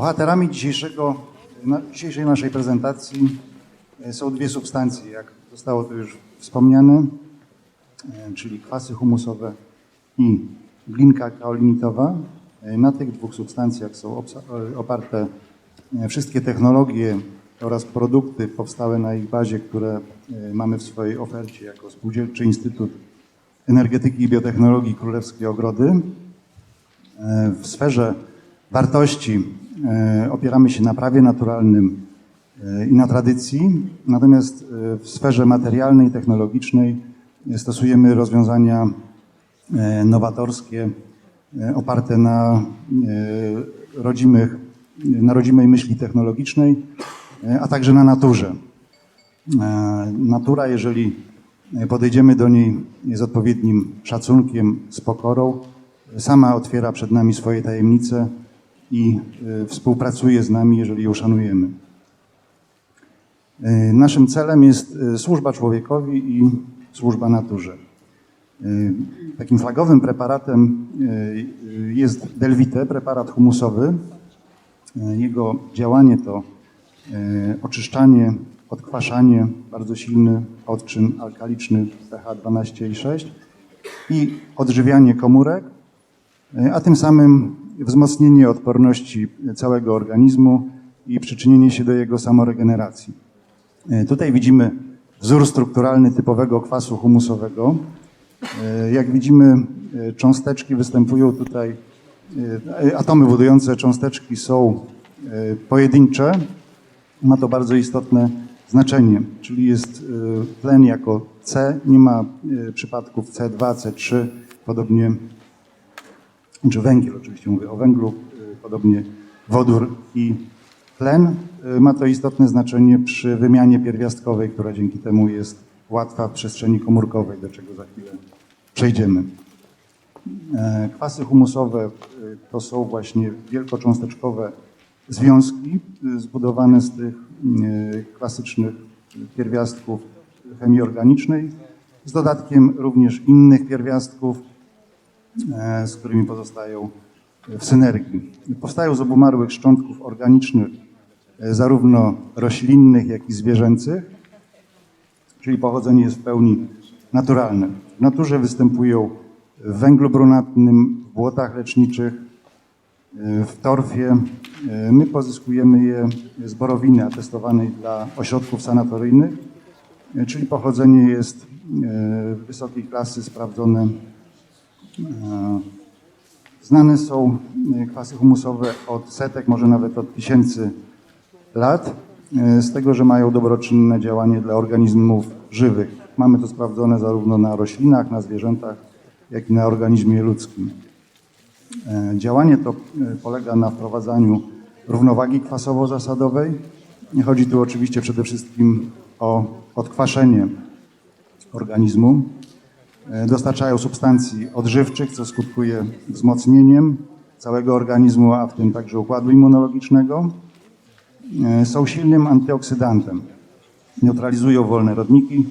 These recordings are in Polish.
Bohaterami dzisiejszego, na, dzisiejszej naszej prezentacji e, są dwie substancje, jak zostało to już wspomniane, e, czyli kwasy humusowe i glinka kaolinitowa. E, Na tych dwóch substancjach są oparte wszystkie technologie oraz produkty powstałe na ich bazie, które mamy w swojej ofercie jako Spółdzielczy Instytut Energetyki i Biotechnologii Królewskiej Ogrody. W sferze wartości opieramy się na prawie naturalnym e, i na tradycji, natomiast e, w sferze materialnej, technologicznej e, stosujemy rozwiązania e, nowatorskie e, oparte na e, rodzimych, na rodzimej myśli technologicznej, e, a także na naturze. E, Natura, jeżeli podejdziemy do niej z odpowiednim szacunkiem, z pokorą, sama otwiera przed nami swoje tajemnice i e, współpracuje z nami, jeżeli ją szanujemy. E, Naszym celem jest e, służba człowiekowi i służba naturze. Takim flagowym preparatem jest Delvite, preparat humusowy. Jego działanie to oczyszczanie, odkwaszanie, bardzo silny odczyn alkaliczny pH 12,6 i odżywianie komórek, a tym samym wzmocnienie odporności całego organizmu i przyczynienie się do jego samoregeneracji. E, Tutaj widzimy wzór strukturalny typowego kwasu humusowego. E, Jak widzimy, e, cząsteczki występują tutaj, atomy budujące cząsteczki są pojedyncze. Ma to bardzo istotne znaczenie, czyli jest tlen jako C, nie ma przypadków C2, C3, podobnie, czy węgiel oczywiście mówię o węglu, e, podobnie wodór i tlen. E, Ma to istotne znaczenie przy wymianie pierwiastkowej, która dzięki temu jest łatwa w przestrzeni komórkowej, do czego za chwilę przejdziemy. E, Kwasy humusowe e, to są właśnie wielkocząsteczkowe związki zbudowane z tych klasycznych pierwiastków chemii organicznej, z dodatkiem również innych pierwiastków, z którymi pozostają w synergii. Powstają z obumarłych szczątków organicznych, e, zarówno roślinnych, jak i zwierzęcych, czyli pochodzenie jest w pełni naturalne. W naturze występują w węglu brunatnym, w błotach leczniczych, e, w torfie. E, My pozyskujemy je z borowiny atestowanej dla ośrodków sanatoryjnych, e, czyli pochodzenie jest e, wysokiej klasy, sprawdzone. E, Znane są e, kwasy humusowe od setek, może nawet od tysięcy lat, e, z tego, że mają dobroczynne działanie dla organizmów żywych. Mamy to sprawdzone zarówno na roślinach, na zwierzętach, jak i na organizmie ludzkim. Działanie to polega na wprowadzaniu równowagi kwasowo-zasadowej. Chodzi tu oczywiście przede wszystkim o odkwaszenie organizmu. E, Dostarczają substancji odżywczych, co skutkuje wzmocnieniem całego organizmu, a w tym także układu immunologicznego. E, Są silnym antyoksydantem. Neutralizują wolne rodniki,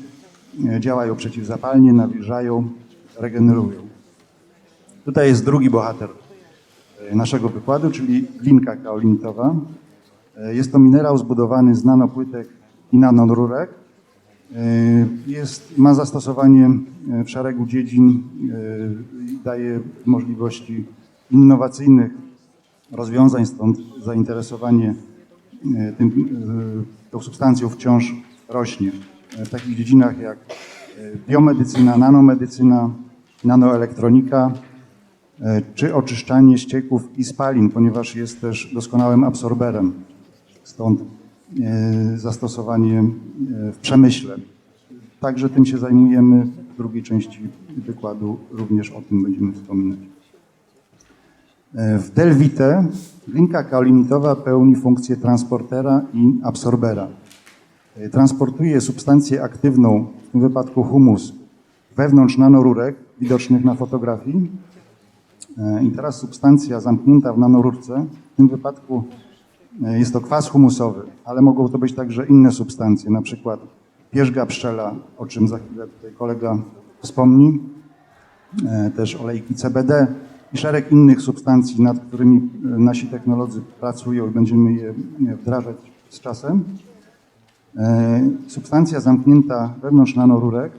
e, działają przeciwzapalnie, nawilżają, regenerują. Tutaj jest drugi bohater naszego wykładu, czyli glinka kaolinitowa. Jest to minerał zbudowany z nanopłytek i nanorurek. E, Jest, ma zastosowanie e, w szeregu dziedzin e, daje możliwości innowacyjnych rozwiązań, stąd zainteresowanie tym, tą substancją wciąż rośnie. W takich dziedzinach jak biomedycyna, nanomedycyna, nanoelektronika, czy oczyszczanie ścieków i spalin, ponieważ jest też doskonałym absorberem. Stąd zastosowanie e, w przemyśle. Także tym się zajmujemy. W drugiej części wykładu również o tym będziemy wspominać. E, W Delvite linka kaolinitowa pełni funkcję transportera i absorbera. E, Transportuje substancję aktywną, w tym wypadku humus, wewnątrz nanorurek widocznych na fotografii. E, I teraz substancja zamknięta w nanorurce, w tym wypadku e, jest to kwas humusowy, ale mogą to być także inne substancje, na przykład pierzga pszczela, o czym za chwilę tutaj kolega wspomni, e, też olejki CBD, i szereg innych substancji, nad którymi e, nasi technolodzy pracują i będziemy je e, wdrażać z czasem. E, Substancja zamknięta wewnątrz nanorurek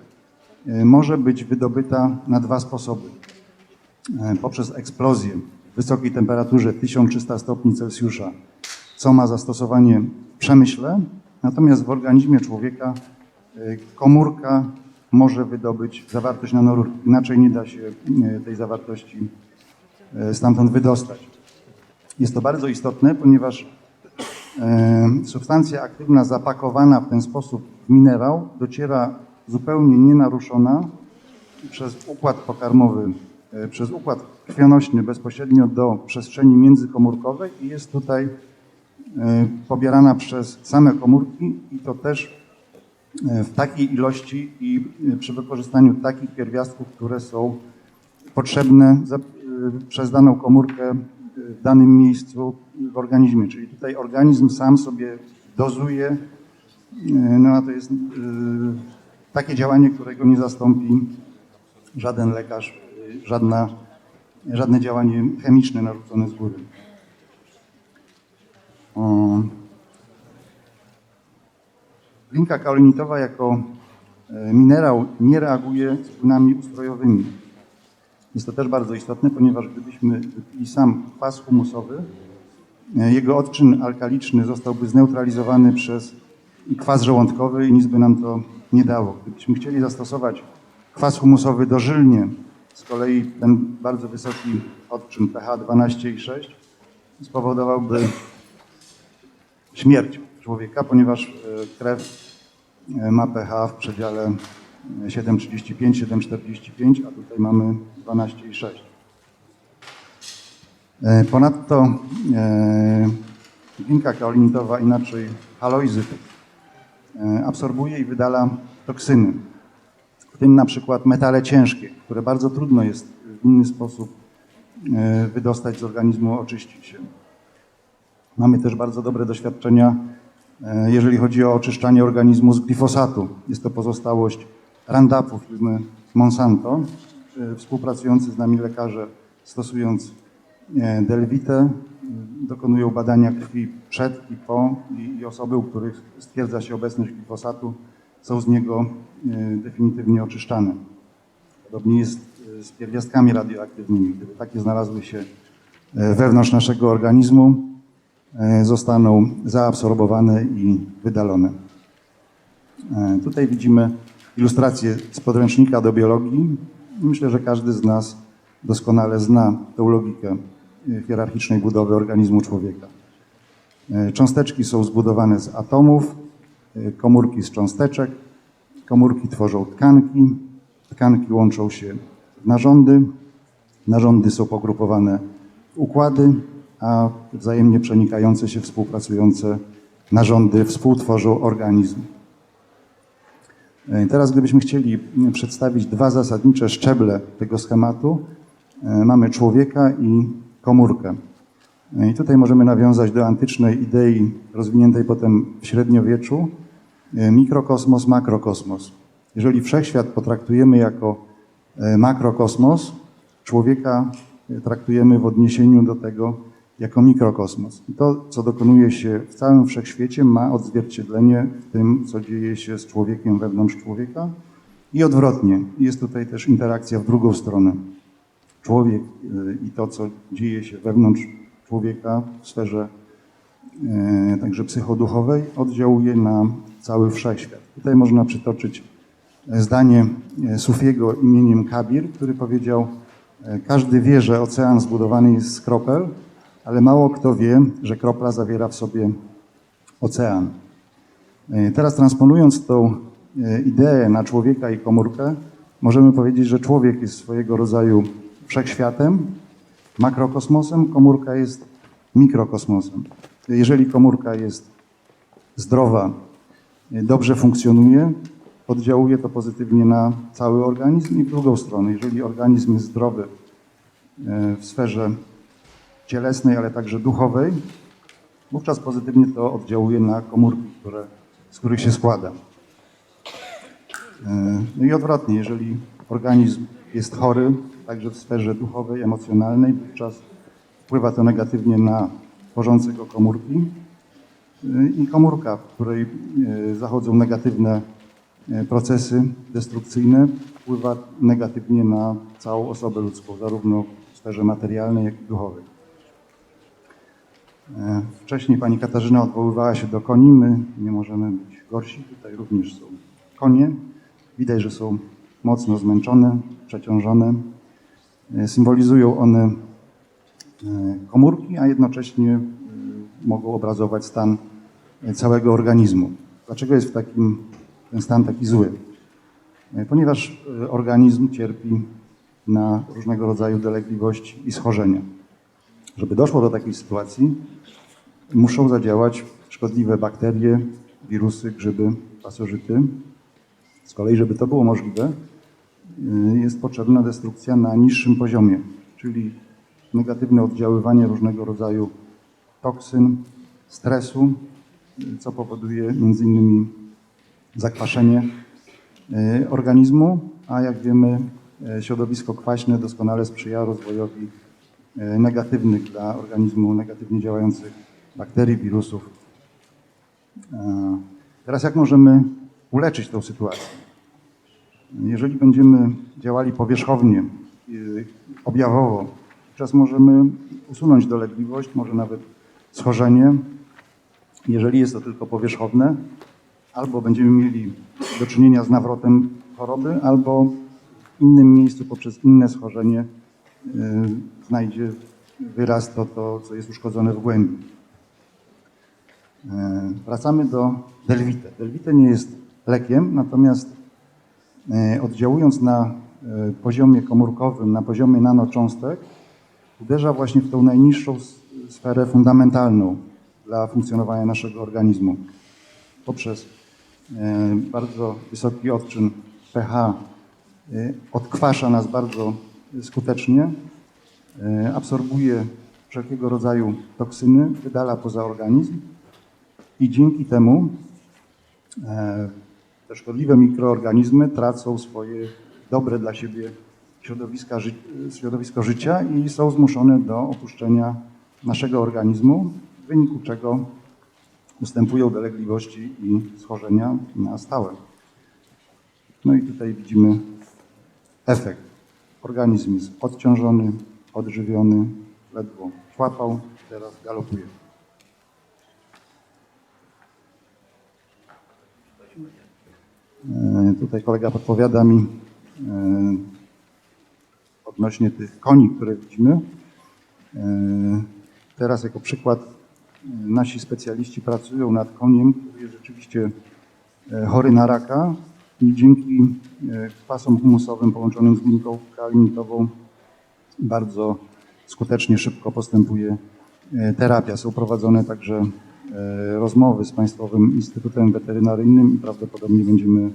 e, może być wydobyta na dwa sposoby. E, Poprzez eksplozję w wysokiej temperaturze 1300 stopni Celsjusza, co ma zastosowanie w przemyśle, natomiast w organizmie człowieka e, komórka może wydobyć zawartość nanorurki. Inaczej nie da się e, tej zawartości e, stamtąd wydostać. Jest to bardzo istotne, ponieważ substancja aktywna zapakowana w ten sposób w minerał dociera zupełnie nienaruszona przez układ pokarmowy, przez układ krwionośny bezpośrednio do przestrzeni międzykomórkowej i jest tutaj pobierana przez same komórki i to też e, w takiej ilości i e, przy wykorzystaniu takich pierwiastków, które są potrzebne przez daną komórkę w danym miejscu w organizmie. Czyli tutaj organizm sam sobie dozuje, no a to jest takie działanie, którego nie zastąpi żaden lekarz, żadna, żadne działanie chemiczne narzucone z góry. Linka kaolinitowa jako e, minerał nie reaguje z płynami ustrojowymi. Jest to też bardzo istotne, ponieważ gdybyśmy wypili sam kwas humusowy, e, jego odczyn alkaliczny zostałby zneutralizowany przez kwas żołądkowy i nic by nam to nie dało. Gdybyśmy chcieli zastosować kwas humusowy dożylnie, z kolei ten bardzo wysoki odczyn pH 12,6 spowodowałby śmierć człowieka, ponieważ e, krew e, ma pH w przedziale e, 7,35, 7,45, a tutaj mamy 12,6. E, Ponadto e, linka kaolinitowa, inaczej haloizyt, e, absorbuje i wydala toksyny, w tym na przykład metale ciężkie, które bardzo trudno jest w inny sposób e, wydostać z organizmu, oczyścić się. Mamy też bardzo dobre doświadczenia, e, jeżeli chodzi o oczyszczanie organizmu z glifosatu. Jest to pozostałość Roundupu firmy Monsanto. E, Współpracujący z nami lekarze stosując e, Delvitę e, dokonują badania krwi przed i po i, osoby, u których stwierdza się obecność glifosatu są z niego definitywnie oczyszczane. Podobnie jest z pierwiastkami radioaktywnymi. Gdyby takie znalazły się wewnątrz naszego organizmu, zostaną zaabsorbowane i wydalone. E, Tutaj widzimy ilustrację z podręcznika do biologii. Myślę, że każdy z nas doskonale zna tę logikę e, hierarchicznej budowy organizmu człowieka. E, Cząsteczki są zbudowane z atomów, e, komórki z cząsteczek, komórki tworzą tkanki, tkanki łączą się w narządy, narządy są pogrupowane w układy, a wzajemnie przenikające się, współpracujące narządy współtworzą organizm. E, Teraz, gdybyśmy chcieli przedstawić dwa zasadnicze szczeble tego schematu, e, mamy człowieka i komórkę. E, I tutaj możemy nawiązać do antycznej idei rozwiniętej potem w średniowieczu mikrokosmos, makrokosmos. Jeżeli wszechświat potraktujemy jako makrokosmos, człowieka traktujemy w odniesieniu do tego jako mikrokosmos. I to, co dokonuje się w całym wszechświecie, ma odzwierciedlenie w tym, co dzieje się z człowiekiem wewnątrz człowieka i odwrotnie. Jest tutaj też interakcja w drugą stronę. Człowiek y, i to, co dzieje się wewnątrz człowieka w sferze e, także psychoduchowej, oddziałuje na cały wszechświat. Tutaj można przytoczyć e, zdanie e, Sufiego imieniem Kabir, który powiedział: e, Każdy wie, że ocean zbudowany jest z kropel, ale mało kto wie, że kropla zawiera w sobie ocean. E, Teraz transponując tą e, ideę na człowieka i komórkę, możemy powiedzieć, że człowiek jest swojego rodzaju wszechświatem, makrokosmosem, komórka jest mikrokosmosem. Jeżeli komórka jest zdrowa, e, dobrze funkcjonuje, oddziałuje to pozytywnie na cały organizm i w drugą stronę. Jeżeli organizm jest zdrowy w sferze cielesnej, ale także duchowej, wówczas pozytywnie to oddziałuje na komórki, które, z których się składa. E, No i odwrotnie, jeżeli organizm jest chory, także w sferze duchowej, emocjonalnej, wówczas wpływa to negatywnie na tworzące go komórki y, i komórka, w której y, zachodzą negatywne procesy destrukcyjne, wpływa negatywnie na całą osobę ludzką, zarówno w sferze materialnej, jak i duchowej. E, Wcześniej pani Katarzyna odwoływała się do koni. My nie możemy być gorsi. Tutaj również są konie. Widać, że są mocno zmęczone, przeciążone. E, Symbolizują one e, komórki, a jednocześnie mogą obrazować stan całego organizmu. Dlaczego jest takim, ten stan taki zły? Ponieważ organizm cierpi na różnego rodzaju dolegliwości i schorzenia. Żeby doszło do takiej sytuacji, muszą zadziałać szkodliwe bakterie, wirusy, grzyby, pasożyty. Z kolei, żeby to było możliwe, y, jest potrzebna destrukcja na niższym poziomie, czyli negatywne oddziaływanie różnego rodzaju toksyn, stresu, co powoduje innymi zakwaszenie y, organizmu, a jak wiemy, y, środowisko kwaśne doskonale sprzyja rozwojowi negatywnych dla organizmu, negatywnie działających bakterii, wirusów. E, Teraz jak możemy uleczyć tę sytuację? Jeżeli będziemy działali powierzchownie, y, objawowo, wówczas możemy usunąć dolegliwość, może nawet schorzenie. Jeżeli jest to tylko powierzchowne, albo będziemy mieli do czynienia z nawrotem choroby, albo w innym miejscu poprzez inne schorzenie znajdzie wyraz to, to, co jest uszkodzone w głębi. E, Wracamy do Delvite. Delvite nie jest lekiem, natomiast e, oddziałując na poziomie komórkowym, na poziomie nanocząstek, uderza właśnie w tą najniższą sferę fundamentalną dla funkcjonowania naszego organizmu. Poprzez bardzo wysoki odczyn pH odkwasza nas bardzo skutecznie, e, absorbuje wszelkiego rodzaju toksyny, wydala poza organizm i dzięki temu e, te szkodliwe mikroorganizmy tracą swoje dobre dla siebie środowiska, środowisko życia i są zmuszone do opuszczenia naszego organizmu, w wyniku czego ustępują dolegliwości i schorzenia na stałe. No i tutaj widzimy efekt. Organizm jest odciążony, odżywiony, ledwo człapał, teraz galopuje. E, Tutaj kolega podpowiada mi e, odnośnie tych koni, które widzimy. E, Teraz jako przykład nasi specjaliści pracują nad koniem, który jest rzeczywiście chory na raka dzięki e, kwasom humusowym połączonym z glinką kalinitową bardzo skutecznie, szybko postępuje e, terapia. Są prowadzone także e, rozmowy z Państwowym Instytutem Weterynaryjnym i prawdopodobnie będziemy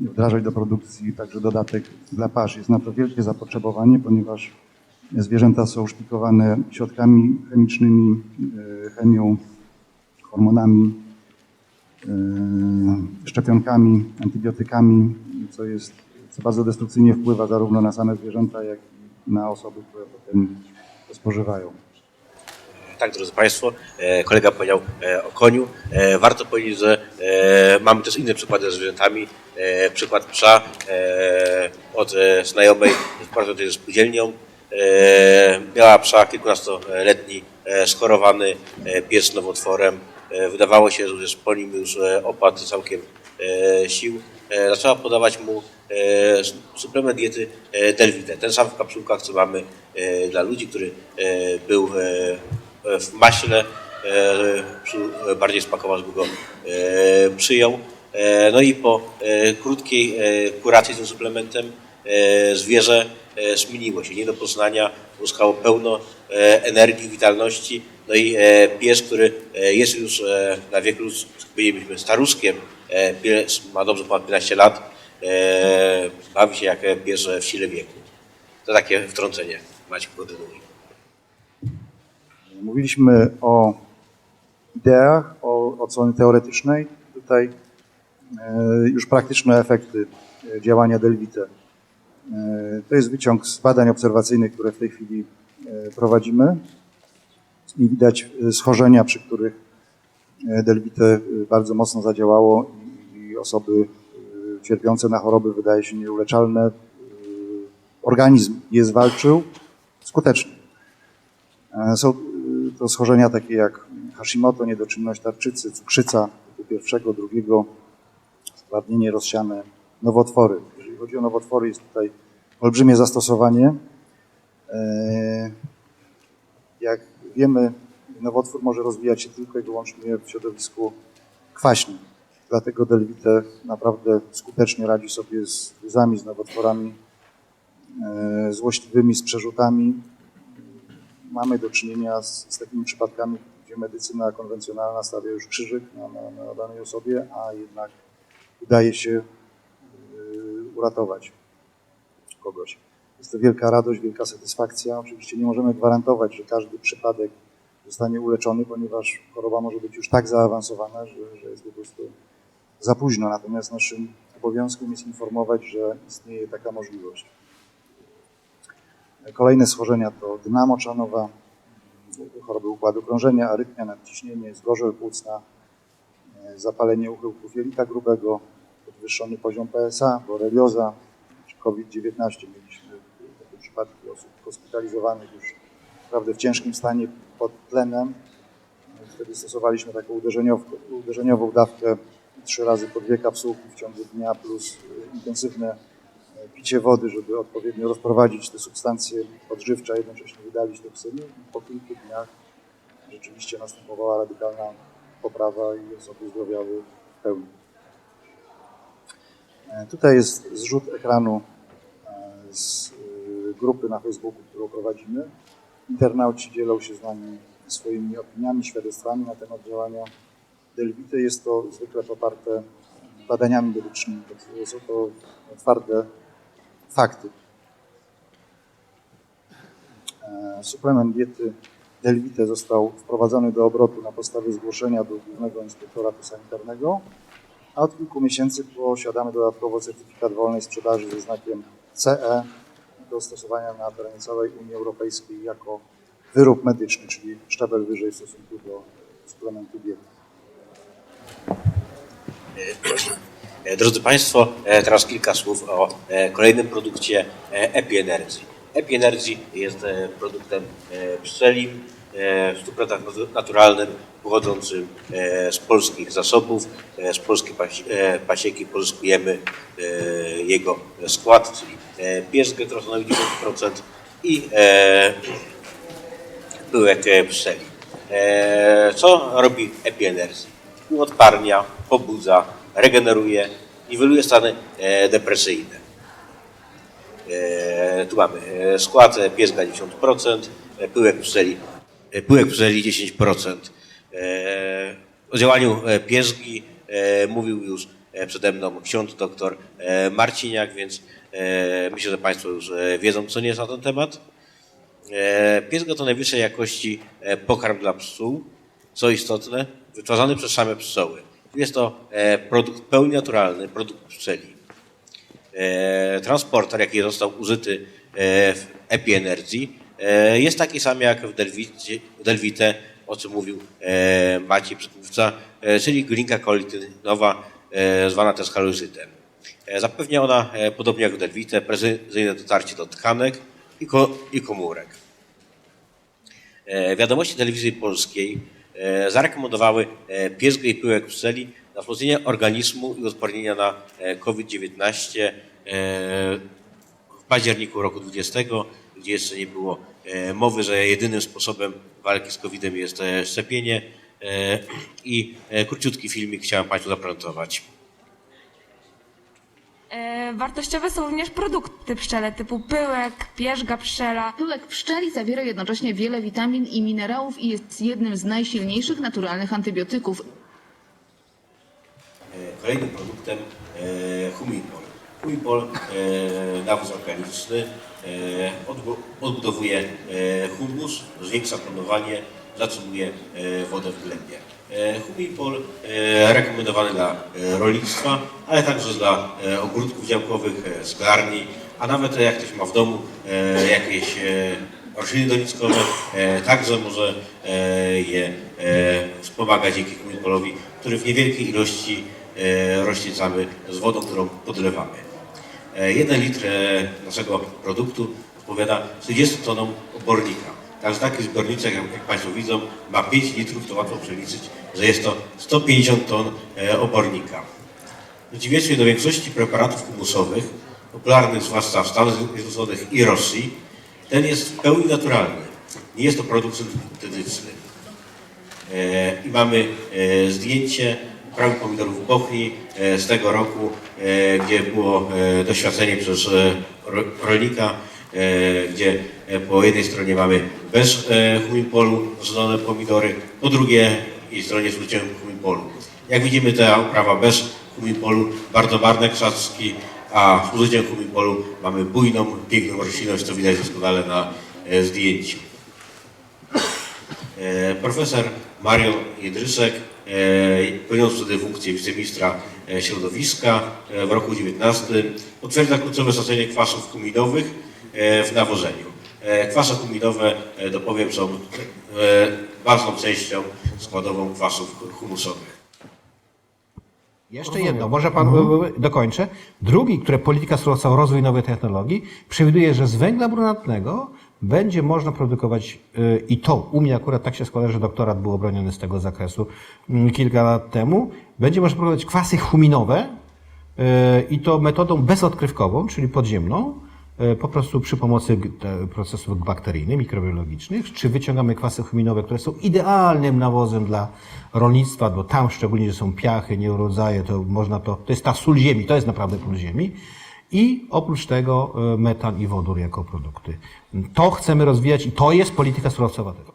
wdrażać do produkcji także dodatek dla pasz. Jest na to wielkie zapotrzebowanie, ponieważ zwierzęta są szpikowane środkami chemicznymi, e, chemią, hormonami, e, szczepionkami, antybiotykami, co jest, co bardzo destrukcyjnie wpływa zarówno na same zwierzęta, jak i na osoby, które potem to spożywają. Tak, drodzy Państwo, e, kolega powiedział e, o koniu. E, Warto powiedzieć, że e, mamy też inne przykłady ze zwierzętami. E, Przykład psa e, od e, znajomej, pracującej ze spółdzielnią. E, Miała psa kilkunastoletni, e, schorowany e, pies z nowotworem. E, Wydawało się, że już po nim już e, opadł całkiem e, sił. Zaczęła podawać mu suplement diety Delvite. Ten sam w kapsułkach, co mamy dla ludzi, który był w maśle, bardziej spakował, go przyjął. No i po krótkiej kuracji tym suplementem zwierzę zmieniło się. Nie do poznania, uzyskało pełno energii, witalności. No i e, pies, który e, jest już e, na wieku, powiedzielibyśmy, staruskiem, pies ma dobrze ponad 15 lat, bawi się jak pies w sile wieku. To takie wtrącenie. Macie kontynuuj. Mówiliśmy o ideach, o strony teoretycznej. Tutaj już praktyczne efekty działania Delvite. To jest wyciąg z badań obserwacyjnych, które w tej chwili prowadzimy i widać e, schorzenia, przy których e, Delvite e, bardzo mocno zadziałało i- osoby cierpiące na choroby wydaje się nieuleczalne. Organizm je zwalczył skutecznie. Są to schorzenia takie jak Hashimoto, niedoczynność tarczycy, cukrzyca typu pierwszego, drugiego, stwardnienie rozsiane, nowotwory. Jeżeli chodzi o nowotwory, jest tutaj olbrzymie zastosowanie. Jak wiemy, nowotwór może rozwijać się tylko i wyłącznie w środowisku kwaśnym. Dlatego Delvite naprawdę skutecznie radzi sobie z guzami, z nowotworami e, złośliwymi, z przerzutami. Mamy do czynienia z, z takimi przypadkami, gdzie medycyna konwencjonalna stawia już krzyżyk na, na, na danej osobie, a jednak udaje się y, uratować kogoś. Jest to wielka radość, wielka satysfakcja. Oczywiście nie możemy gwarantować, że każdy przypadek zostanie uleczony, ponieważ choroba może być już tak zaawansowana, że, że jest po prostu za późno. Natomiast naszym obowiązkiem jest informować, że istnieje taka możliwość. Kolejne schorzenia to dna moczanowa, choroby układu krążenia, arytmia, nadciśnienie, zgorzel płucna, zapalenie uchyłków jelita grubego, podwyższony poziom PSA, borelioza czy COVID-19. Mieliśmy przypadki osób hospitalizowanych już naprawdę w ciężkim stanie pod tlenem. Wtedy stosowaliśmy taką uderzeniową, dawkę trzy razy po dwie kapsułki w ciągu dnia plus e, intensywne e, picie wody, żeby odpowiednio rozprowadzić te substancje odżywcze, a jednocześnie wydalić toksyny. I po kilku dniach rzeczywiście następowała radykalna poprawa i osoby zdrowiały w pełni. E, Tutaj jest zrzut ekranu z grupy na Facebooku, którą prowadzimy. Internauci dzielą się z nami swoimi opiniami, świadectwami na temat działania Delvity. Jest to zwykle poparte badaniami medycznymi, są to twarde fakty. E, Suplement diety Delvite został wprowadzony do obrotu na podstawie zgłoszenia do Głównego Inspektoratu Sanitarnego, a od kilku miesięcy posiadamy dodatkowo certyfikat wolnej sprzedaży ze znakiem CE do stosowania na terenie całej Unii Europejskiej jako wyrób medyczny, czyli szczebel wyżej w stosunku do suplementu diety. E, Drodzy Państwo, e, teraz kilka słów o e, kolejnym produkcie e, Epi Energy. Epi Energy jest produktem pszczelim, w 100% natu- naturalnym, pochodzącym e, z polskich zasobów. E, Z polskiej pasi- e, pasieki pozyskujemy e, jego skład, czyli e, pierzgę, która stanowi 10% i e, pyłek e, pszczeli. E, Co robi Epi Energy? Uodparnia, pobudza, regeneruje, niweluje stany e, depresyjne. E, Tu mamy e, skład e, piezga 10%, e, pyłek pszczeli, e, pyłek pszczeli 10%. E, O działaniu e, piezgi e, mówił już e, przede mną ksiądz e, Marciniak, więc myślę, że Państwo już wiedzą, co nie jest na ten temat. Piezga to najwyższej jakości pokarm dla pszczół, co istotne, wytwarzany przez same pszczoły. Jest to produkt pełni naturalny, produkt pszczeli. Transporter, jaki został użyty w Epi Energy, e, jest taki sam jak w Delvicie, w Delvite, o czym mówił e, Maciej przedmówca, e, czyli glinka kolitynowa, e, zwana też haluzytem. E, Zapewnia ona, e, podobnie jak w Delvite, precyzyjne dotarcie do tkanek i, ko, i komórek. E, Wiadomości telewizji polskiej e, zarekomendowały e, piezgę i pyłek pszczeli na wzmocnienie organizmu i odpornienia na e, COVID-19 e, w październiku roku 2020, gdzie jeszcze nie było e, mowy, że jedynym sposobem walki z COVID-em jest e, szczepienie. E, I e, króciutki filmik chciałem Państwu zaprezentować. E, Wartościowe są również produkty pszczele typu pyłek, pierzga pszczela. Pyłek pszczeli zawiera jednocześnie wiele witamin i minerałów i jest jednym z najsilniejszych naturalnych antybiotyków. E, Kolejnym produktem e, Humipol. Humipol, e, nawóz organiczny, e, odbudowuje e, humus, zwiększa planowanie, zatrzymuje e, wodę w glebie. E, Humipol e, rekomendowany dla e, rolnictwa, ale także dla e, ogródków działkowych, e, szklarni, a nawet jak ktoś ma w domu e, jakieś e, rośliny doniczkowe, e, także może e, je e, wspomagać dzięki humidpolowi, który w niewielkiej ilości e, rośnie samy z wodą, którą podlewamy. E, Jeden litr e, naszego produktu odpowiada 30 tonom obornika. Także taki zbiorniczek, jak, Państwo widzą, ma 5 litrów, to łatwo przeliczyć, że jest to 150 ton e, obornika. W przeciwieństwie do większości preparatów humusowych, popularnych zwłaszcza w Stanach Zjednoczonych i Rosji, ten jest w pełni naturalny. Nie jest to produkt syntetyczny. E, I mamy e, zdjęcie uprawy pomidorów w Bochni e, z tego roku, e, gdzie było e, doświadczenie przez ro- rolnika, gdzie po jednej stronie mamy bez humipolu zalone pomidory, po drugiej stronie z użyciem humipolu. Jak widzimy, ta uprawa bez humipolu, bardzo barwne krzaczki, a z użyciem humipolu mamy bujną, piękną roślinność, co widać doskonale na zdjęciu. Profesor Marian Jedryszek, e, pełniąc wtedy funkcję wiceministra e, środowiska e, w roku 19, potwierdza kluczowe znaczenie kwasów huminowych e, w nawożeniu. E, Kwasy huminowe, e, dopowiem, są e, ważną częścią składową kwasów humusowych. Jeszcze jedno, może pan y, dokończę. Drugi, które polityka surowcowa rozwój nowej technologii przewiduje, że z węgla brunatnego będzie można produkować y, i to u mnie akurat tak się składa, że doktorat był obroniony z tego zakresu mm, kilka lat temu. Będzie można produkować kwasy huminowe y, i to metodą bezodkrywkową, czyli podziemną, y, po prostu przy pomocy procesów bakteryjnych, mikrobiologicznych, czy wyciągamy kwasy huminowe, które są idealnym nawozem dla rolnictwa, bo tam szczególnie, że są piachy, nieurodzaje, to można to, to jest ta sól ziemi, to jest naprawdę sól ziemi. I oprócz tego y, metan i wodór jako produkty. To chcemy rozwijać i to jest polityka surowcowa tego.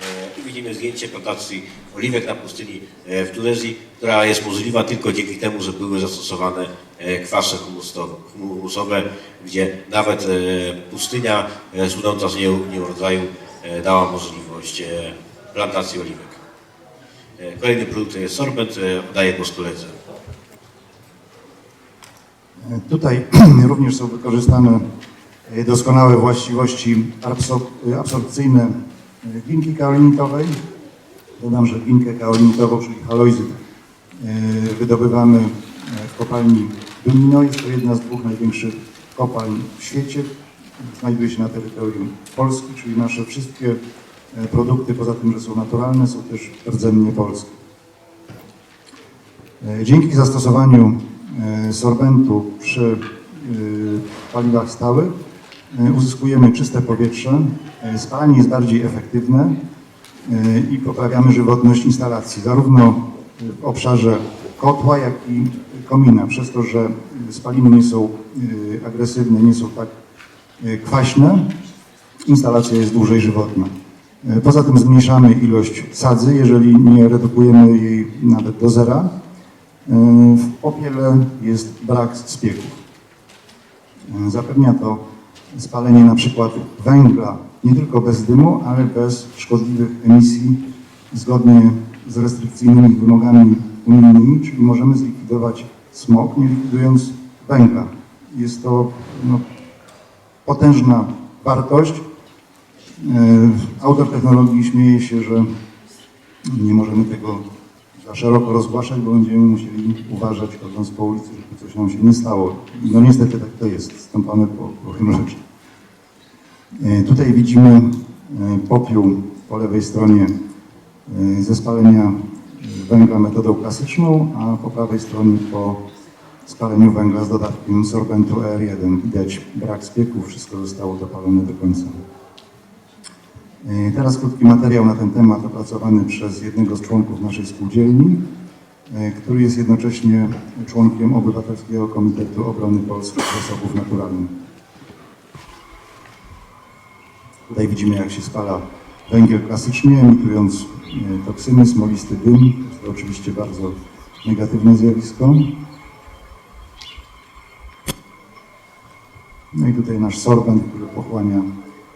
E, Tu widzimy zdjęcie plantacji oliwek na pustyni e, w Tunezji, która jest możliwa tylko dzięki temu, że były zastosowane e, kwasy humusowe, gdzie nawet e, pustynia e, słynąca z nieurodzaju e, dała możliwość e, plantacji oliwek. E, Kolejny produkt to jest sorbent, e, oddaję głos koledze. Tutaj również są wykorzystane e, doskonałe właściwości absor- absorpcyjne e, glinki kaolinitowej. Dodam, że glinkę kaolinitową, czyli haloizyt, e, wydobywamy e, w kopalni Dumino. Jest to jedna z dwóch największych kopalń w świecie. Znajduje się na terytorium Polski, czyli nasze wszystkie e, produkty, poza tym, że są naturalne, są też rdzennie polskie. E, Dzięki zastosowaniu e, sorbentu przy e, paliwach stałych e, uzyskujemy czyste powietrze, e, spalanie jest bardziej efektywne e, i poprawiamy żywotność instalacji, zarówno w obszarze kotła, jak i komina, przez to, że spaliny nie są e, agresywne, nie są tak e, kwaśne, instalacja jest dłużej żywotna. E, Poza tym zmniejszamy ilość sadzy, jeżeli nie redukujemy jej nawet do zera. E, W popiele jest brak spieków. E, Zapewnia to spalenie na przykład węgla nie tylko bez dymu, ale bez szkodliwych emisji zgodnie z restrykcyjnymi wymogami unijnymi, czyli możemy zlikwidować smog, nie likwidując węgla. Jest to no, potężna wartość. E, Autor technologii śmieje się, że nie możemy tego za szeroko rozgłaszać, bo będziemy musieli uważać, chodząc po ulicy, żeby coś nam się nie stało. No niestety tak to jest, stąpamy po, tym rzeczy. E, Tutaj widzimy e, popiół po lewej stronie e, ze spalenia węgla metodą klasyczną, a po prawej stronie po spaleniu węgla z dodatkiem sorbentu ER1. Widać brak spieków, wszystko zostało dopalone do końca. E, Teraz krótki materiał na ten temat opracowany przez jednego z członków naszej spółdzielni, e, który jest jednocześnie członkiem Obywatelskiego Komitetu Obrony Polskich Zasobów Naturalnych. Tutaj widzimy, jak się spala węgiel klasycznie, emitując e, toksyny, smolisty dym. To oczywiście bardzo negatywne zjawisko. No i tutaj nasz sorbent, który pochłania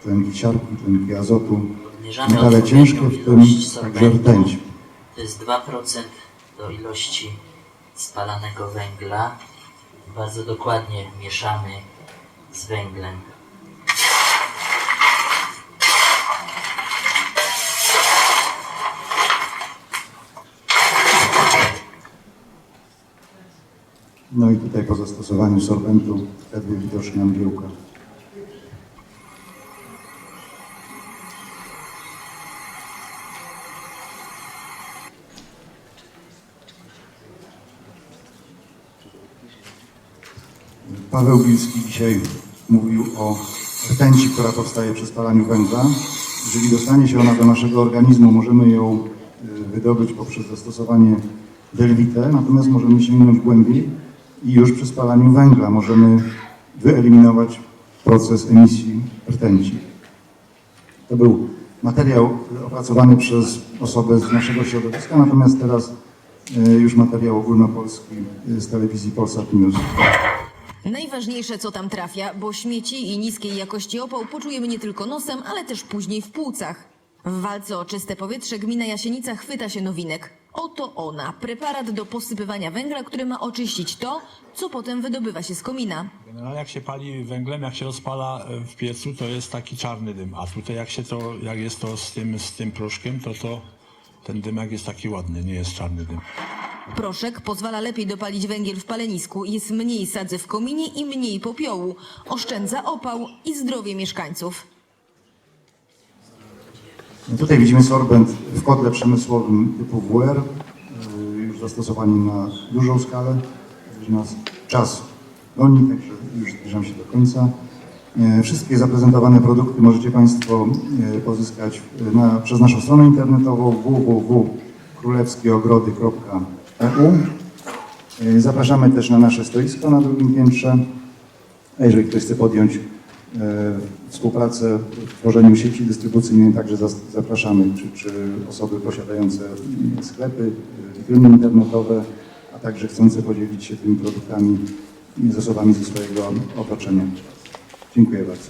tlenki siarki, tlenki azotu, Obniżamy metale odpowiednią ciężkie, w tym także rtęć. To jest 2% do ilości spalanego węgla. bardzo dokładnie mieszamy z węglem. No i tutaj po zastosowaniu sorbentu wtedy widoczna mgiełka. Paweł Bilski dzisiaj mówił o rtęci, która powstaje przy spalaniu węgla. Jeżeli dostanie się ona do naszego organizmu, możemy ją y, wydobyć poprzez zastosowanie delwite, natomiast możemy sięgnąć głębiej i już przy spalaniu węgla możemy wyeliminować proces emisji rtęci. To był materiał opracowany przez osobę z naszego środowiska, natomiast teraz y, już materiał ogólnopolski y, z telewizji Polsat News. Najważniejsze, co tam trafia, bo śmieci i niskiej jakości opał poczujemy nie tylko nosem, ale też później w płucach. W walce o czyste powietrze gmina Jasienica chwyta się nowinek. Oto ona, preparat do posypywania węgla, który ma oczyścić to, co potem wydobywa się z komina. Generalnie jak się pali węglem, jak się rozpala e, w piecu, to jest taki czarny dym, a tutaj jak się to, jak jest to z tym, z tym proszkiem, to to ten dymek jest taki ładny, nie jest czarny dym. Proszek pozwala lepiej dopalić węgiel w palenisku, jest mniej sadzy w kominie i mniej popiołu. Oszczędza opał i zdrowie mieszkańców. Tutaj widzimy sorbent w kotle przemysłowym typu WR, y, już zastosowany na dużą skalę. Już nas czas goni, także już zbliżam się do końca. E, Wszystkie zaprezentowane produkty możecie Państwo e, pozyskać na, przez naszą stronę internetową www.królewskieogrody.eu. E, Zapraszamy też na nasze stoisko na drugim piętrze. A jeżeli ktoś chce podjąć e, współpracę w tworzeniu sieci dystrybucyjnej, także zapraszamy, czy, czy osoby posiadające sklepy, e, witryny internetowe, a także chcące podzielić się tymi produktami z osobami ze swojego otoczenia. Dziękuję bardzo.